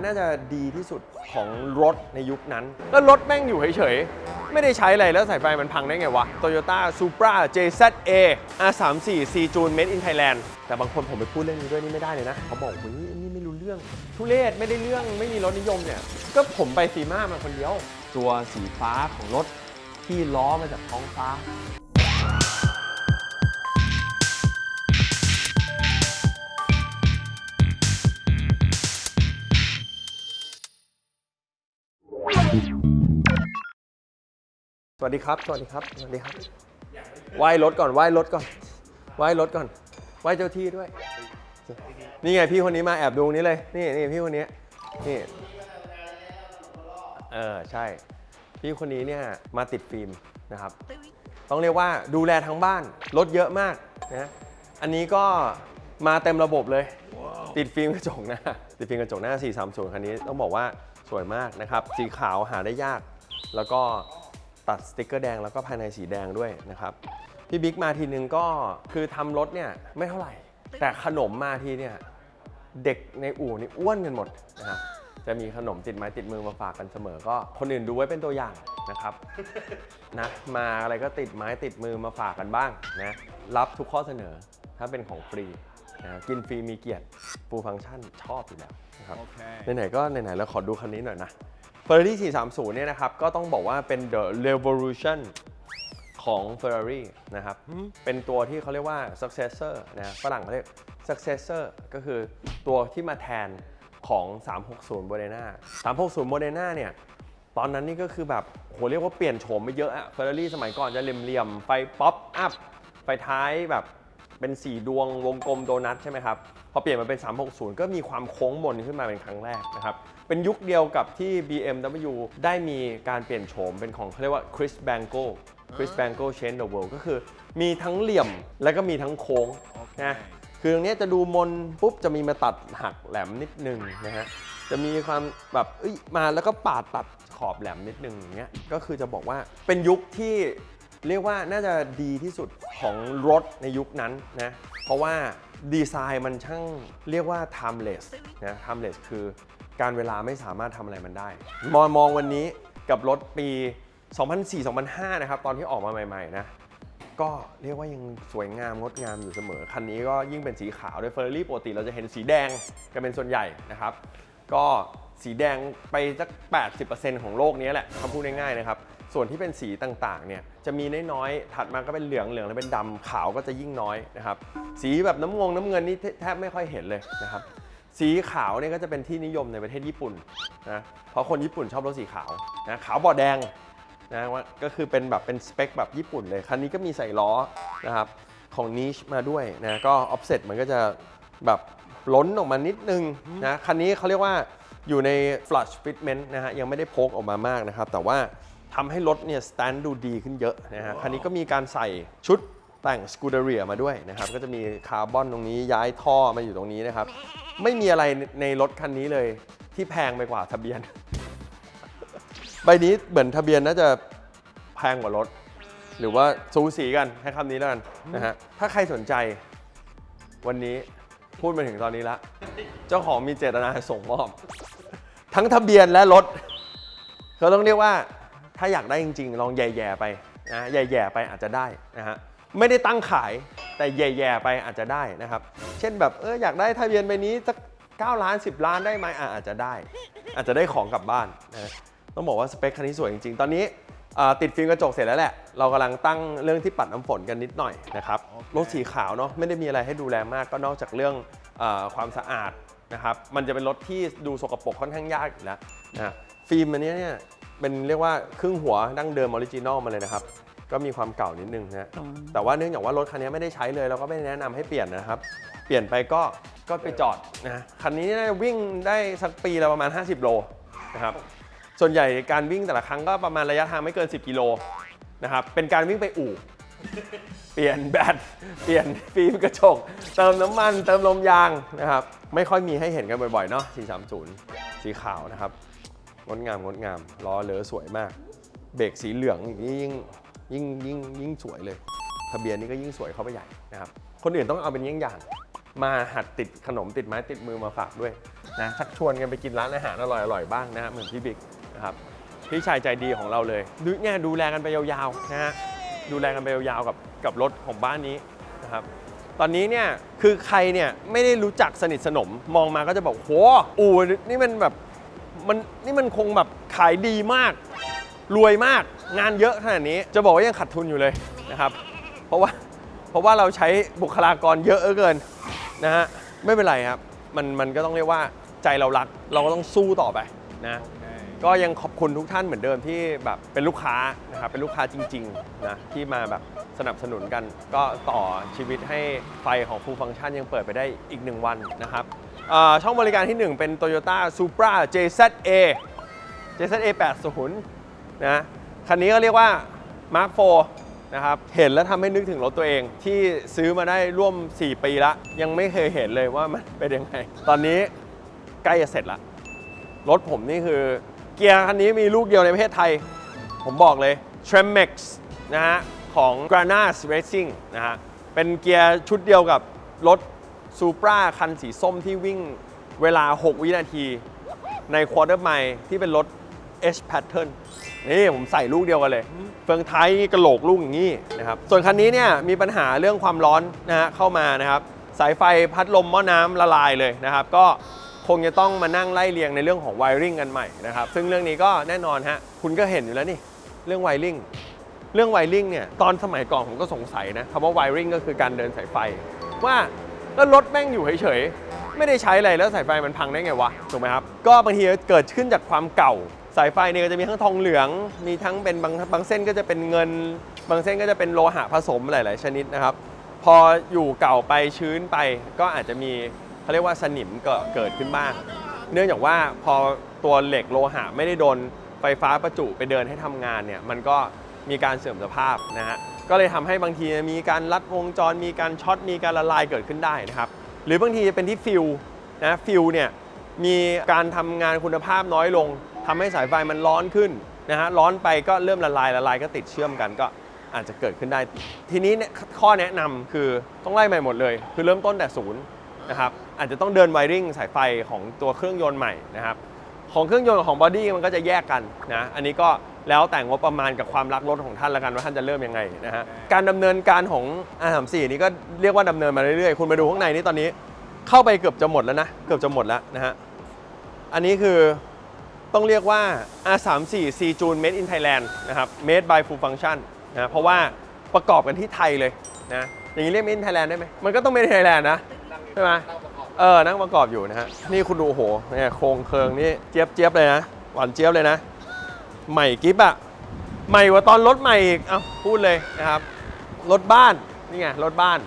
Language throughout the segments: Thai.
น่าจะดีที่สุดของรถในยุคนั้น แล้วรถแม่งอยู่เฉยๆ ไม่ได้ใช้อะไรแล้วสายไฟมันพังได้ไงวะ Toyota Supra JZA R34 C June Made in Thailand แต่บางคนผมไปพูดเรื่องนี้ด้วยนี่ไม่ได้เลยนะ เขาบอกเฮ้ยนี่ไม่รู้เรื่อง ทุเรศไม่ได้เรื่องไม่มีรถนิยมเนี่ย ก็ผมไปซีมามาคนเดียว ตัวสีฟ้าของรถที่ล้อมาจากท้องฟ้า สวัสดีครับ สวัสดีครับ สวัสดีครับไหว้รถก่อน ไหว้รถก่อน ไหว้รถก่อน ไหว้เจ้าที่ด้วย นี่ไงพี่คนนี้มาแอบดูนี้เลย นี่นี่พี่คนนี้ นี่ เออใช่ พี่คนนี้เนี่ยมาติดฟิล์มนะครับ ต้องเรียกว่าดูแลทั้งบ้าน รถเยอะมากนะ อันนี้ก็มาเต็มระบบเลย ติดฟิล์มกระจกหน้า ติดฟิล์มกระจกหน้า 430 คันนี้ต้องบอกว่าสวยมากนะครับ สีขาวหาได้ยาก แล้วก็ ตัดสติกเกอร์แดงแล้วก็ภายในสีแดงด้วยนะครับ พี่บิ๊กมาทีนึงก็คือทำรถเนี่ยไม่เท่าไหร่ แต่ขนมมาทีเนี่ยเด็กในอู่นี่อ้วนกันหมดนะครับจะมีขนมติดไม้ติดมือมาฝากกันเสมอ ก็คนอื่นดูไว้เป็นตัวอย่างนะครับ นะมาอะไรก็ติดไม้ติดมือมาฝากกันบ้างนะรับทุกข้อเสนอถ้าเป็นของฟรีนะกินฟรีมีเกียรติฟูลฟังก์ชันชอบอยู่แล้วนะครับไหนๆก็ไหนๆแล้วขอดูคันนี้หน่อยนะ Ferrari 430 เนี่ยนะครับ ก็ต้องบอกว่าเป็น the revolution ของ Ferrari นะครับ เป็นตัวที่เขาเรียกว่า successor นะฝรั่งเขาเรียก successor ก็คือตัวที่มาแทนของ 360 Modena 360 Modena เนี่ย ตอนนั้นนี่ก็คือแบบโหเรียกว่าเปลี่ยนโฉมไปเยอะอะ Ferrari สมัยก่อนจะเหลี่ยมๆ ไฟป๊อปอัพ ไฟท้ายแบบ เป็นสีดวงวงกลมโดนัทใช่ไหมครับ พอเปลี่ยนมาเป็น 360 ก็มีความโค้งมนขึ้นมาเป็นครั้งแรกนะครับ เป็นยุคเดียวกับที่ BMW ได้มีการเปลี่ยนโฉมเป็นของเขาเรียกว่า Chris Bangle Chris Bangle Change the World ก็คือมีทั้งเหลี่ยมและก็มีทั้งโค้งนะคือตรงเนี้ยจะดูมนปุ๊บจะมีมาตัดหักแหลมนิดนึงนะฮะจะมีความแบบเอ้ยมาแล้วก็ปาดตัดขอบแหลมนิดนึงอย่างเงี้ยก็คือจะบอกว่าเป็นยุคที่ เรียกว่าน่าจะดีที่สุดของรถในยุคนั้นนะ เพราะว่าดีไซน์มันช่างเรียกว่า timeless นะ timeless คือการเวลาไม่สามารถทำอะไรมันได้ มองมองวันนี้กับรถปี 2004-2005 นะครับ ตอนที่ออกมาใหม่ ๆ นะ ก็เรียกว่ายังสวยงามงดงามอยู่เสมอ คันนี้ก็ยิ่งเป็นสีขาวด้วยเฟอร์รารี่ปกติเราจะเห็นสีแดงกันเป็นส่วนใหญ่นะครับ ก็สีแดงไปสัก 80%ของโลกนี้แหละคำพูดง่ายๆนะครับ ส่วนที่เป็นสีต่างๆเนี่ยจะมีน้อยๆถัดมาก็เป็นเหลืองเหลืองแล้วเป็นดำขาวก็จะยิ่งน้อยนะครับสีแบบน้ำงงน้ำเงินนี่แทบไม่ค่อยเห็นเลยนะครับสีขาวเนี่ยก็จะเป็นที่นิยมในประเทศญี่ปุ่นนะเพราะคนญี่ปุ่นชอบรถสีขาวนะขาวบอดแดงนะว่าก็คือเป็นแบบเป็นสเปคแบบญี่ปุ่นเลยคันนี้ก็มีใส่ล้อนะครับของนิชมาด้วยนะก็ออฟเซ็ตมันก็จะแบบล้นออกมานิดนึงนะคันนี้เขาเรียกว่าอยู่ใน flush fitment นะฮะยังไม่ได้โพกออกมามากนะครับ แต่ว่า ทำให้รถเนี่ยสแตนดูดีขึ้นเยอะนะฮะคันนี้ก็มีการใส่ชุดแต่งสกูเดเรียมาด้วยนะครับ ก็จะมีคาร์บอนตรงนี้ย้ายท่อมาอยู่ตรงนี้นะครับ ไม่มีอะไรในรถคันนี้เลยที่แพงไปกว่าทะเบียน ใบนี้เหมือนทะเบียนน่าจะแพงกว่ารถ หรือว่าสูสีกันให้คำนี้แล้วกันนะฮะถ้าใครสนใจวันนี้พูดมาถึงตอนนี้ละ เจ้าของมีเจตนาส่งมอบ ทั้งทะเบียนและรถเขาต้องเรียกว่า ถ้าอยากได้จริง ๆ ลองแย่ๆไปนะแย่ๆไปอาจจะได้นะฮะไม่ได้ตั้งขายแต่แย่ๆไปอาจจะได้นะครับ เช่นแบบเอออยากได้ทะเบียนใบนี้สัก9ล้าน 10 ล้านได้ไหมอะอาจจะได้ อาจจะได้ของกลับบ้านนะต้องบอกว่าสเปคคันนี้สวยจริงๆ ตอนนี้ติดฟิล์มกระจกเสร็จแล้วแหละ เรากำลังตั้งเรื่องที่ปัดน้ำฝนกันนิดหน่อยนะครับรถสีขาวเนาะไม่ได้มีอะไรให้ดูแลมากก็นอกจากเรื่องอความสะอาดนะครับมันจะเป็นรถที่ดูสกปรกค่อนข้างยากอยู่แล้วนะฟิล์มอันนี้เนี่ย เป็นเรียกว่าครึ่งหัวดั้งเดิมออริจินอลมาเลยนะครับ ก็มีความเก่านิดนึงนะแต่ว่าเนื่องจากว่ารถคันนี้ไม่ได้ใช้เลยเราก็ไม่แนะนำให้เปลี่ยนนะครับ เปลี่ยนไปก็ก็ไปจอดนะคันนี้น่าจะวิ่งได้สักปีละประมาณ 50 โลนะครับส่วนใหญ่การวิ่งแต่ละครั้งก็ประมาณระยะทางไม่เกิน 10 กิโลนะครับเป็นการวิ่งไปอู่เปลี่ยนแบตเปลี่ยนฟิล์มกระจก เติมน้ำมันเติมลมยางนะครับ ไม่ค่อยมีให้เห็นกันบ่อยๆเนาะ430 สีขาวนะครับ งดงามงดงามล้อเลอสวยมาก เบรกสีเหลืองอย่างนี้ยิ่งยิ่งยิ่งยิ่งสวยเลย ทะเบียนนี้ก็ยิ่งสวยเข้าไปใหญ่นะครับ คนอื่นต้องเอาเป็นเยี่ยงอย่าง มาหัดติดขนมติดไม้ติดมือมาฝากด้วยนะชักชวนกันไปกินร้านอาหารอร่อยๆบ้างนะฮะเหมือนพี่บิ๊กนะครับพี่ชายใจดีของเราเลยดูเนี่ยดูแลกันไปยาวๆนะฮะดูแลกันไปยาวๆกับกับรถของบ้านนี้นะครับตอนนี้เนี่ยคือใครเนี่ยไม่ได้รู้จักสนิทสนมมองมาก็จะบอกโหอู่นี่มันแบบ มันนี่มันคงแบบขายดีมาก รวยมากงานเยอะขนาดนี้ จะบอกว่ายังขาดทุนอยู่เลยนะครับ เพราะว่าเพราะว่าเราใช้บุคลากรเยอะเหลือเกินนะฮะไม่เป็นไรครับมันมันก็ต้องเรียกว่าใจเรารักเราก็ต้องสู้ต่อไปนะ ก็ยังขอบคุณทุกท่านเหมือนเดิมที่แบบเป็นลูกค้านะครับเป็นลูกค้าจริงๆนะที่มาแบบสนับสนุนกัน ก็ต่อชีวิตให้ไฟของ Full Function ยังเปิดไปได้อีก1วันนะครับอ่า ช่องบริการที่ 1 เป็น Toyota Supra JZA JZA 80นะคันนี้ก็เรียกว่า Mark 4นะครับเห็นแล้วทำให้นึกถึงรถตัวเอง ที่ซื้อมาได้ร่วม 4 ปีละยังไม่เคยเห็นเลยว่ามันเป็นยังไง ตอนนี้ใกล้จะเสร็จละรถผมนี่คือเกียร์คันนี้มีลูกเดียวในประเทศไทย ผมบอกเลย Tremex นะฮะของ Granas Racing นะฮะเป็นเกียร์ชุดเดียวกับรถ Supra คันสีส้มที่วิ่งเวลา 6 วินาที ใน Quarter Mile ที่เป็นรถ H pattern นี่ผมใส่ลูกเดียวกันเลย เฟืองท้ายกระโหลกลูกอย่างนี้นะครับ ส่วนคันนี้เนี่ยมีปัญหาเรื่องความร้อนนะฮะเข้ามานะครับ สายไฟพัดลมหม้อน้ำละลายเลยนะครับ ก็คงจะต้องมานั่งไล่เรียงในเรื่องของไวริงกันใหม่นะครับ ซึ่งเรื่องนี้ก็แน่นอนฮะคุณก็เห็นอยู่แล้วนี่เรื่องไวริงเรื่องไวริงเนี่ยตอนสมัยก่อนผมก็สงสัยนะคำว่าไวริงก็คือการเดินสายไฟว่า แล้วรถแม่งอยู่เฉยๆ ไม่ได้ใช้อะไรแล้วสายไฟมันพังได้ไงวะ ถูกไหมครับ ก็บางทีเกิดขึ้นจากความเก่า สายไฟเนี่ยก็จะมีทั้งทองเหลือง มีทั้งเป็นบางบางเส้นก็จะเป็นเงิน บางเส้นก็จะเป็นโลหะผสมหลาย ๆ ชนิดนะครับ พออยู่เก่าไปชื้นไป ก็อาจจะมีเขาเรียกว่าสนิมเกิดเกิดขึ้นบ้าง เนื่องจากว่าพอตัวเหล็กโลหะไม่ได้โดนไฟฟ้าประจุไปเดินให้ทำงานเนี่ย มันก็มีการเสื่อมสภาพนะฮะ ก็เลยทำให้บางทีมีการลัดวงจร มีการช็อต มีการละลายเกิดขึ้นได้นะครับ หรือบางทีจะเป็นที่ฟิลนะฟิลเนี่ยมีการทำงานคุณภาพน้อยลงทำให้สายไฟมันร้อนขึ้นนะฮะร้อนไปก็เริ่มละลายละลายก็ติดเชื่อมกันก็อาจจะเกิดขึ้นได้ ทีนี้ข้อแนะนำคือต้องไล่ใหม่หมดเลย คือเริ่มต้นแต่ศูนย์นะครับอาจจะต้องเดินไวริงสายไฟของตัวเครื่องยนต์ใหม่นะครับของเครื่องยนต์ของบอดี้มันก็จะแยกกันนะอันนี้ก็ แล้วแต่งบประมาณกับความรักรถของท่านละกันว่าท่านจะเริ่มยังไงนะฮะการดำเนินการของ R34 นี่ก็เรียกว่าดำเนินมาเรื่อยๆ คุณไปดูข้างในนี่ตอนนี้เข้าไปเกือบจะหมดแล้วนะเกือบจะหมดแล้วนะฮะอันนี้คือต้องเรียกว่า R34 C June Made in Thailand นะครับ Made by Full Function นะเพราะว่าประกอบกันที่ไทยเลยนะอย่างนี้เรียก Made in Thailand ได้ไหมมันก็ต้อง Made in Thailand นะใช่ไหมเออนั่งประกอบอยู่นะฮะนี่คุณดูโอ้โหเนี่ยโครงเคิงนี่เจี๊ยบเจี๊ยบเลยนะหวานเจี๊ยบเลยนะ ใหม่กิฟอะใหม่กว่าตอนรถใหม่อีกเอ้าพูดเลยนะครับ รถบ้านนี่ไงรถบ้าน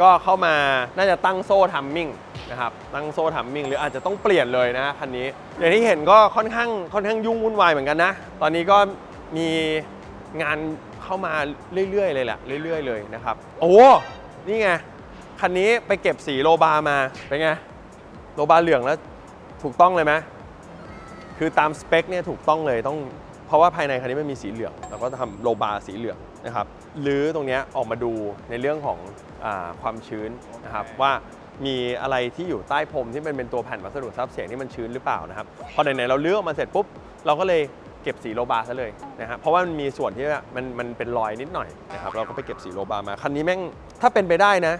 ก็เข้ามาน่าจะตั้งโซ่ทัมมิ่งนะครับตั้งโซ่ทัมมิ่งหรืออาจจะต้องเปลี่ยนเลยนะคันนี้ อย่างที่เห็นก็ค่อนข้างค่อนข้างยุ่งวุ่นวายเหมือนกันนะ ตอนนี้ก็มีงานเข้ามาเรื่อยๆเลยแหละเรื่อยๆเลยนะครับ โอ้นี่ไงคันนี้ไปเก็บสีโลบามาเป็นไงโลบาเหลืองแล้วถูกต้องเลยไหม คือตามสเปคเนี่ยถูกต้องเลยต้องเพราะว่าภายในคันนี้มันมีสีเหลืองเราก็ทำโลบาสีเหลืองนะครับหรือตรงเนี้ยออกมาดูในเรื่องของอความชื้นนะครับว่ามีอะไรที่อยู่ใต้พรมที่มันเป็นตัวแผ่นวัสดุซับเสียงที่มันชื้นหรือเปล่านะครับพอไหนๆเราเลือกออกมาเสร็จปุ๊บเราก็เลยเก็บสีโลบาซะเลยนะครับเพราะว่ามันมีส่วนที่มันมันเป็นรอยนิดหน่อยนะครับเราก็ไปเก็บสีโลบามาคันนี้แม่งถ้าเป็นไปได้นะ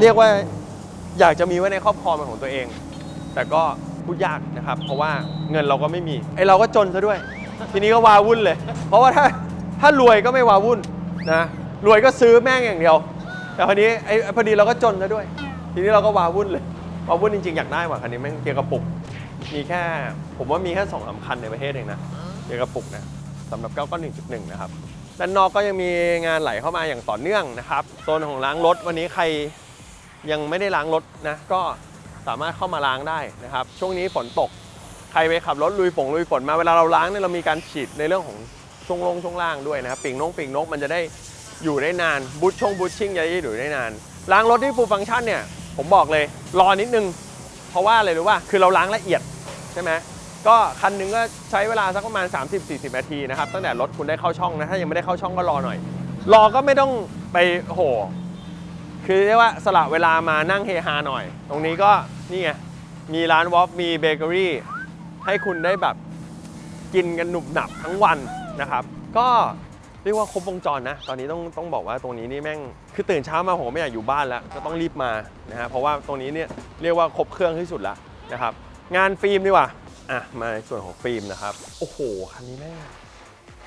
เรียกว่าอยากจะมีไว้ในครอบครองเป็นของตัวเอง แต่ก็ พูดยากนะครับ เพราะว่าเงินเราก็ไม่มีไอเราก็จนซะด้วย ทีนี้ก็วาวุ่นเลย เพราะว่าถ้าถ้ารวยก็ไม่วาวุ่นนะรวยก็ซื้อแม่งอย่างเดียว แต่พอนี้ไอ้พอดีเราก็จนซะด้วย ทีนี้เราก็วาวุ่นเลยวาวุ่นจริงๆอยากได้ว่ะคันนี้แม่งเกียร์กระปุกมีแค่ ผมว่ามีแค่สองสาคันในประเทศเองนะเกียร์กระปุกนะสำหรับ 991.1 นะครับด้านนอกก็ยังมีงานไหลเข้ามาอย่างต่อเนื่องนะครับโซนของล้างรถวันนี้ใครยังไม่ได้ล้างรถนะก็ สามารถเข้ามาล้างได้นะครับ ช่วงนี้ฝนตกใครไปขับรถลุยฝงลุยฝนมาเวลาเราล้างเนี่ยเรามีการฉีดในเรื่องของช่วงลงช่วงล่างด้วยนะครับปีกนกปีกนกมันจะได้อยู่ได้นานบูทชงบูทชิ่งจะได้อยู่ได้นานล้างรถที่ฟูลฟังก์ชันเนี่ยผมบอกเลยรอนิดนึง เพราะว่าอะไรรู้ว่าคือเราล้างละเอียดใช่ไหมก็คันหนึงก็ใช้เวลาสักประมาณ 30-40 นาทีนะครับตั้งแต่รถคุณได้เข้าช่องนะถ้ายังไม่ได้เข้าช่องก็รอหน่อย รอก็ไม่ต้องไปโห คือเรียกว่าสละเวลามานั่งเฮฮาหน่อย ตรงนี้ก็นี่ไง มีร้านวอฟมีเบเกอรี่ ให้คุณได้แบบกินกันหนุบหนับทั้งวันนะครับ ก็เรียกว่าครบวงจรนะ ตอนนี้ต้องต้องบอกว่าตรงนี้นี่แม่ง คือตื่นเช้ามาผมไม่อยากอยู่บ้านแล้ว ก็ต้องรีบมานะฮะ เพราะว่าตรงนี้เนี่ยเรียกว่าครบเครื่องที่สุดแล้วนะครับ งานฟิล์มดีกว่า อะ มาในส่วนของฟิล์มนะครับ โอ้โห คันนี้แม่ง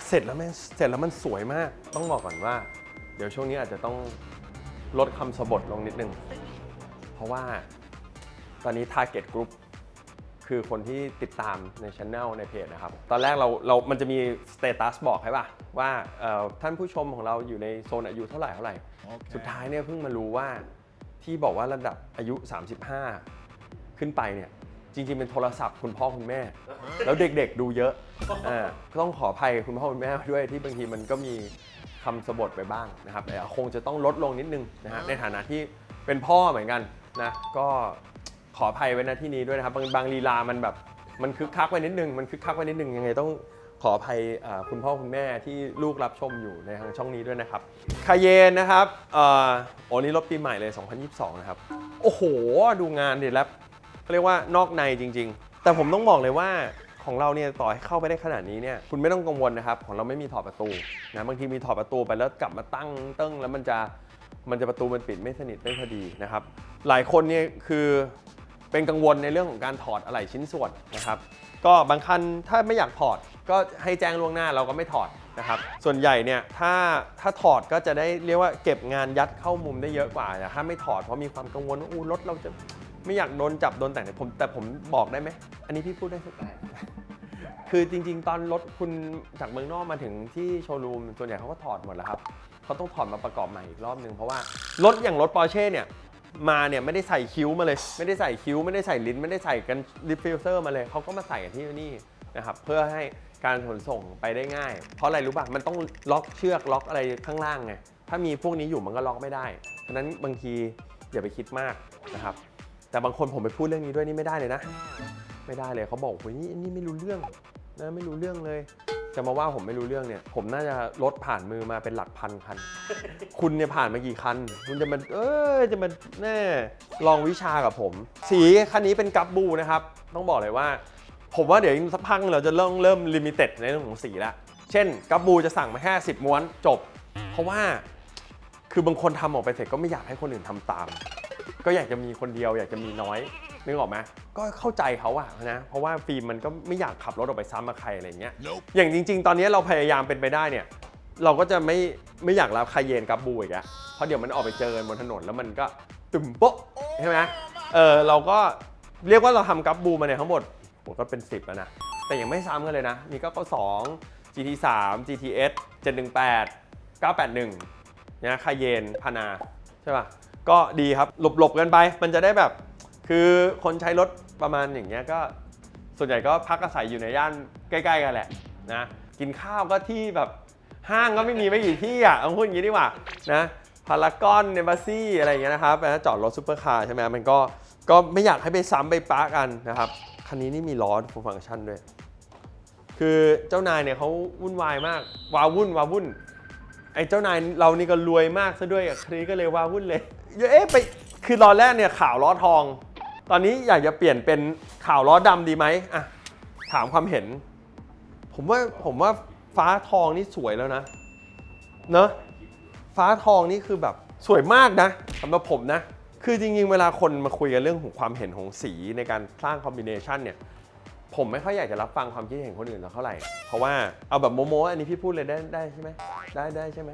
เสร็จแล้วแม่ง เสร็จแล้วมันสวยมาก ต้องบอกก่อนว่า เดี๋ยวช่วงนี้อาจจะต้อง ลดคำสบทลงนิดนึง เพราะว่าตอนนี้ Target Group คือคนที่ติดตามในช anel ในเพจนะครับ ตอนแรกเราเรามันจะมีสเตตัสบอกให้ป่ะ ว่าเอ่อท่านผู้ชมของเราอยู่ในโซนอายุเท่าไหร่เท่าไหร่ สุดท้ายเนี่ยเพิ่งมารู้ว่าที่บอกว่าระดับอายุ 35 ขึ้นไปเนี่ยจริงๆ เป็นโทรศัพท์คุณพ่อคุณแม่ แล้วเด็กๆดูเยอะอ่าก็ต้องขออภัยคุณพ่อคุณแม่ด้วยที่บางทีมันก็มี คำสบทไปบ้างนะครับแต่คงจะต้องลดลงนิดนึงนะฮะในฐานะที่เป็นพ่อเหมือนกันนะก็ขออภัยไว้ณที่นี้ด้วยนะครับบางบางลีลามันแบบมันคึกคักไปนิดนึงมันคึกคักไปนิดนึงยังไงต้องขออภัยอ่าคุณพ่อคุณแม่ที่ลูกรับชมอยู่ในทางช่องนี้ด้วยนะครับคาเยนนะครับเอ่อโอ้นี่รถปีใหม่เลย 2022 นะครับ โอ้โห ดูงานดิแล้วเขาเรียกว่านอกในจริง ๆ แต่ผมต้องบอกเลยว่า ของเราเนี่ยต่อให้เข้าไปได้ขนาดนี้เนี่ยคุณไม่ต้องกังวลนะครับ ของเราไม่มีถอดประตูนะบางทีมีถอดประตูไปแล้วกลับมาตั้งเติ้งแล้วมันจะมันจะประตูมันปิดไม่สนิทไม่พอดีนะครับ หลายคนเนี่ยคือเป็นกังวลในเรื่องของการถอดอะไหล่ชิ้นส่วนนะครับ ก็บางคันถ้าไม่อยากถอดก็ให้แจ้งล่วงหน้าเราก็ไม่ถอดนะครับ ส่วนใหญ่เนี่ยถ้าถ้าถอดก็จะได้เรียกว่าเก็บงานยัดเข้ามุมได้เยอะกว่าแต่ถ้าไม่ถอดเพราะมีความกังวลว่าอู้รถเราจะไม่อยากโดนจับโดนแต่งผมแต่ผมบอกได้ไหมอันนี้พี่พูดได้ทุก คือจริง ๆ ตอนรถคุณจากเมืองนอกมาถึงที่โชว์รูมส่วนใหญ่เขาก็ถอดหมดแล้วครับเขาต้องถอดมาประกอบใหม่อีกรอบนึงเพราะว่ารถอย่างรถปอร์เช่เนี่ยมาเนี่ยไม่ได้ใส่คิ้วมาเลย ไม่ได้ใส่คิ้ว ไม่ได้ใส่ลิ้น ไม่ได้ใส่กันดิฟฟิวเซอร์มาเลยเขาก็มาใส่กันที่นี่นะครับเพื่อให้การขนส่งไปได้ง่าย เพราะอะไรรู้ป่ะมันต้องล็อกเชือกล็อกอะไรข้างล่างไงถ้ามีพวกนี้อยู่มันก็ล็อกไม่ได้ฉะนั้นบางทีอย่าไปคิดมากนะครับ แต่บางคนผมไปพูดเรื่องนี้ด้วยนี่ไม่ได้เลยนะ ไม่ได้เลยเขาบอกเฮ้ยนี่นี่ไม่รู้เรื่อง นะไม่รู้เรื่องเลย จะมาว่าผมไม่รู้เรื่องเนี่ย ผมน่าจะรถผ่านมือมาเป็นหลักพันคัน คุณเนี่ยผ่านมากี่คัน คุณจะมาเออจะมาแน่ลองวิชากับผม สีคันนี้เป็นกัปบูนะครับ ต้องบอกเลยว่า ผมว่าเดี๋ยวอีกสักพักเราจะเริ่มเริ่มลิมิเต็ดในเรื่องของสีละเช่นกัปบูจะสั่งมาแค่10ม้วนจบ เพราะว่าคือบางคนทำออกไปเสร็จก็ไม่อยากให้คนอื่นทำตาม ก็อยากจะมีคนเดียวอยากจะมีน้อย นึกออกไหมก็เข้าใจเขาอะนะเพราะว่าฟิล์มมันก็ไม่อยากขับรถออกไปซ้ำกับใครอะไรเงี้ยอย่างจริง ๆ ตอนนี้เราพยายามเป็นไปได้เนี่ยเราก็จะไม่ไม่อยากรับคาเยนกับบูอีกอะเพราะเดี๋ยวมันออกไปเจอกันบนถนนแล้วมันก็ตึมโป๊ะใช่ไหมเออเราก็เรียกว่าเราทำกับบูมาเนี่ยทั้งหมดผมก็เป็น 10 แล้วนะ แต่ยังไม่ซ้ำกันเลยนะ มี992 GT3 GTS 718 981นะคาเยนพานา ใช่ป่ะ ก็ดีครับ หลบๆกันไป มันจะได้แบบ คือคนใช้รถประมาณอย่างเงี้ยก็ส่วนใหญ่ก็พักอาศัยอยู่ในย่านใกล้ ๆ กันแหละนะกินข้าวก็ที่แบบห้างก็ไม่มีไม่กี่ที่อะเอาพูดอย่างนี้ดีกว่านะพารากอนเนบาซี่อะไรอย่างเงี้ยนะครับนะจอดรถซูเปอร์คาร์ใช่ไหมมันก็ก็ไม่อยากให้ไปซ้ำไปปะกันนะครับคันนี้นี่มีล้อฟูฟังก์ชันด้วย คือเจ้านายเนี่ยเขาวุ่นวายมากวาวุ่นวาวุ่นไอ้เจ้านายเรานี่ก็รวยมากซะด้วยอะคลีก็เลยวาวุ่นเลยเอ๊ะไปคือตอนแรกเนี่ยข่าวล้อทอง ตอนนี้อยากจะเปลี่ยนเป็นข่าวล้อดำดีไหมอะถามความเห็น ผมว่าผมว่าฟ้าทองนี่สวยแล้วนะ เนอะฟ้าทองนี่คือแบบสวยมากนะสำหรับผมนะ คือจริงๆ เวลาคนมาคุยกันเรื่องของความเห็นของสีในการสร้างคอมบิเนชันเนี่ย ผมไม่ค่อยอยากจะรับฟังความคิดเห็นคนอื่นเท่าไหร่ เพราะว่าเอาแบบโมโมอันนี้พี่พูดเลยได้ได้ใช่ไหมได้ได้ใช่ไหม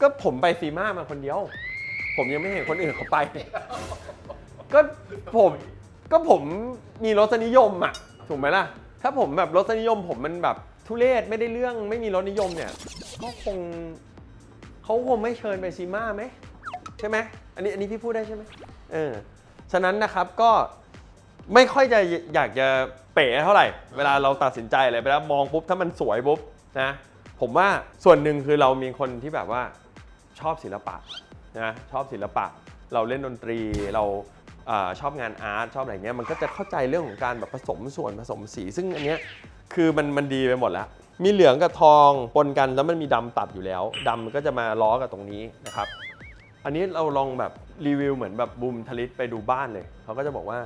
ก็ผมไปซีมามาคนเดียว ผมยังไม่เห็นคนอื่นเขาไป ก็ผมก็ผมมีรสนิยมอะถูกไหมล่ะ ถ้าผมแบบรสนิยม ผมมันแบบทุเรศไม่ได้เรื่องไม่มีรสนิยมเนี่ย ก็คงเขาคงไม่เชิญไปซีมาไหมใช่ไหมอันนี้อันนี้พี่พูดได้ใช่ไหมเออฉะนั้นนะครับก็ไม่ค่อยจะอยากจะเป๋เท่าไหร่ เวลาเราตัดสินใจอะไรไปแล้วมองปุ๊บถ้ามันสวยปุ๊บนะผมว่าส่วนหนึ่งคือเรามีคนที่แบบว่าชอบศิลปะนะชอบศิลปะ เราเล่นดนตรีเรา ออชอบงานอาร์ตชอบอะไรเงี้ยมันก็จะเข้าใจเรื่องของการแบบผสมส่วนผสมสี ซึ่งอันเนี้ยคือมันมันดีไปหมดแล้ว มีเหลืองกับทองปนกันแล้วมันมีดำตัดอยู่แล้วดำมันก็จะมาล้อกับตรงนี้นะครับ อันนี้เราลองแบบรีวิวเหมือนแบบบูมทลิตไปดูบ้านเลยเขาก็จะบอกว่า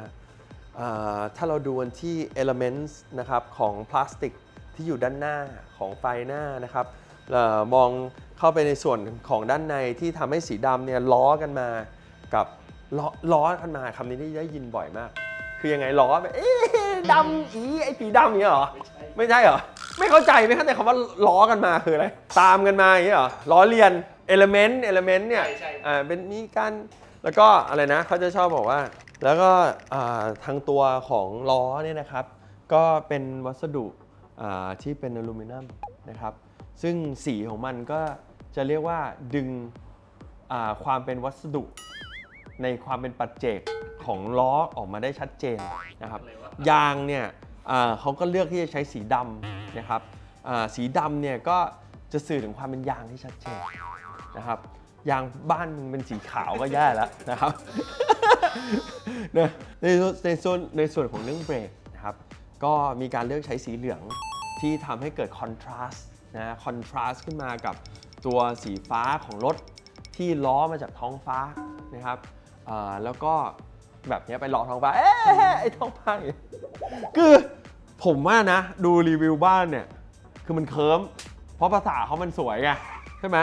ถ้าเราดูันที่ elements นะครับของพลาสติกที่อยู่ด้านหน้าของไฟหน้านะครับมองเข้าไปในส่วนของด้านในที่ทำให้สีดำเนี่ยล้อกันมากับ ล้อล้อกันมาคำนี้ได้ได้ยินบ่อยมาก คือยังไงล้อแบบเอ๊ะดำอีไอ้สีดำอย่างเงี้ยเหรอ ไม่ใช่เหรอ ไม่เข้าใจไม่เข้าใจคำว่าล้อกันมาคืออะไร ตามกันมาอย่างเงี้ยเหรอ ล้อเลียน element element เนี่ยใช่ใช่อ่า เป็นมีการแล้วก็อะไรนะเขาจะชอบบอกว่า แล้วก็อ่าทางตัวของล้อเนี่ยนะครับ ก็เป็นวัสดุอ่าที่เป็นอลูมิเนียมนะครับ ซึ่งสีของมันก็จะเรียกว่าดึงอ่าความเป็นวัสดุ ในความเป็นปัจเจกของล้อออกมาได้ชัดเจนนะครับยางเนี่ยอ่าเขาก็เลือกที่จะใช้สีดำนะครับอ่าสีดำเนี่ยก็จะสื่อถึงความเป็นยางที่ชัดเจนนะครับยางบ้านมึงเป็นสีขาวก็แย่แล้วนะครับนะในส่วนในส่วนในส่วนของเรื่องเบรกนะครับก็มีการเลือกใช้สีเหลืองที่ทำให้เกิดคอนทราสต์นะคอนทราสต์ขึ้นมากับตัวสีฟ้าของรถที่ล้อมาจากท้องฟ้านะครับ อ่าแล้วก็แบบเนี้ยไปล้อท้องฟ้าเอ๊ะไอ้ท้องฟ้าอย่างเงี้ยคือผมว่านะ ดูรีวิวบ้านเนี่ย คือมันเคิร์มเพราะภาษาเขามันสวยไงใช่ไหม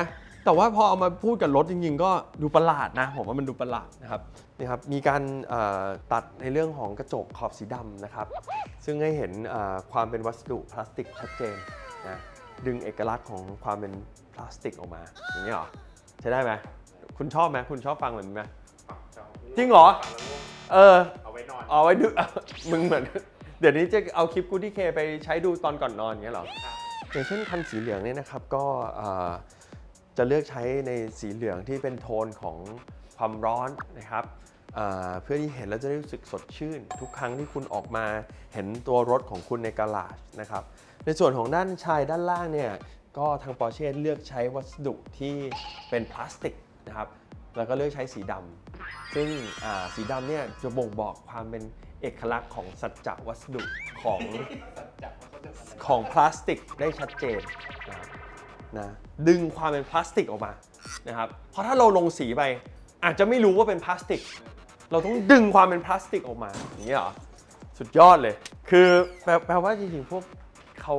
แต่ว่าพอเอามาพูดกับรถจริงๆ ก็ดูประหลาดนะ ผมว่ามันดูประหลาดนะครับนี่ครับมีการเอ่อตัดในเรื่องของกระจกขอบสีดำนะครับ ซึ่งให้เห็นเอ่อความเป็นวัสดุพลาสติกชัดเจนนะดึงเอกลักษณ์ของความเป็นพลาสติกออกมาอย่างนี้เหรอใช้ได้ไหมคุณชอบไหมคุณชอบฟังแบบนี้ไหม จริงเหรอ เออ เอาไว้นอนเอาไว้ดู มึงเหมือน เดี๋ยวนี้จะเอาคลิปกูที่เคไปใช้ดูตอนก่อนนอนอย่างเงี้ยเหรอ อย่างเช่นคันสีเหลืองเนี่ยนะครับ ก็เอ่อจะเลือกใช้ในสีเหลืองที่เป็นโทนของความร้อนนะครับเอ่อเพื่อที่เห็นแล้วจะได้รู้สึกสดชื่น ทุกครั้งที่คุณออกมาเห็นตัวรถของคุณในกาลาจนะครับ ในส่วนของด้านชายด้านล่างเนี่ยก็ทางปอร์เช่เลือกใช้วัสดุที่เป็นพลาสติกนะครับ แล้วก็เลือกใช้สีดำ ซึ่งอ่าสีดำเนี่ยจะบ่งบอกความเป็นเอกลักษณ์ของสัจจวัสดุของของพลาสติกได้ชัดเจนนะครับนะดึงความเป็นพลาสติกออกมานะครับเพราะถ้าเราลงสีไปอาจจะไม่รู้ว่าเป็นพลาสติก เราต้องดึงความเป็นพลาสติกออกมาอย่างนี้เหรอสุดยอดเลย คือแปลแปลว่าจริงๆพวกเขา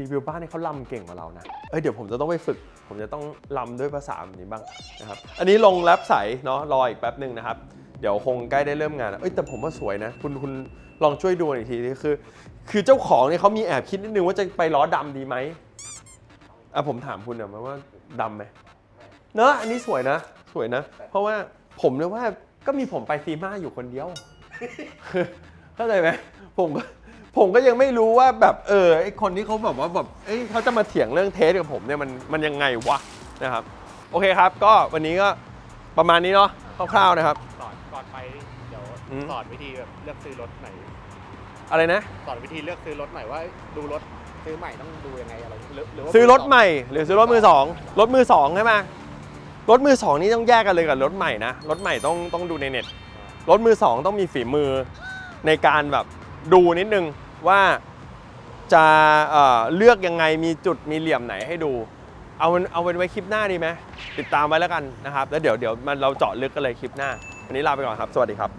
รีวิวบ้านเนี่ยเขาลำเก่งกว่าเรานะ เอ้ยเดี๋ยวผมจะต้องไปฝึก ผมจะต้องลำด้วยภาษาแบบนี้บ้างนะครับ อันนี้ลงแรปใสเนาะรออีกแป๊บหนึ่งนะครับ เดี๋ยวคงใกล้ได้เริ่มงานแล้วเอ้ยแต่ผมว่าสวยนะ คุณคุณลองช่วยดูอีกทีนี่คือ คือเจ้าของเนี่ยเขามีแอบคิดนิดนึงว่าจะไปล้อดำดีไหมอะผมถามคุณหน่อยว่าดำไหมเนอะอันนี้สวยนะ สวยนะ เพราะว่าผมเนี่ยว่าก็มีผมไปซีมาอยู่คนเดียวเข้าใจไหมผมก็ ผมก็ยังไม่รู้ว่าแบบเออไอคนที่เขาแบบว่าแบบเอ้ยเขาจะมาเถียงเรื่องเทสกับผมเนี่ยมันมันยังไงวะนะครับโอเคครับ ก็วันนี้ก็ประมาณนี้เนาะคร่าวๆนะครับ สอนก่อนไปเดี๋ยวอืม สอนวิธีแบบเลือกซื้อรถไหนอะไรนะ สอนวิธีเลือกซื้อรถใหม่ว่าดูรถซื้อใหม่ต้องดูยังไงอะไรหรือหรือว่าซื้อรถใหม่หรือซื้อรถมือสองรถมือสองใช่ไหมรถมือสองนี่ต้องแยกกันเลยกับรถใหม่นะรถใหม่ต้องต้องดูในเน็ตรถมือสองต้องมีฝีมือในการแบบ ดูนิดนึงว่าจะเเลือกยังไงมีจุดมีเหลี่ยมไหนให้ดู เอาเอาเป็นไว้คลิปหน้าดีไหมติดตามไว้แล้วกันนะครับ แล้วเดี๋ยวเดี๋ยวมันเราเจาะลึกกันเลยคลิปหน้า วันนี้ลาไปก่อนครับ สวัสดีครับ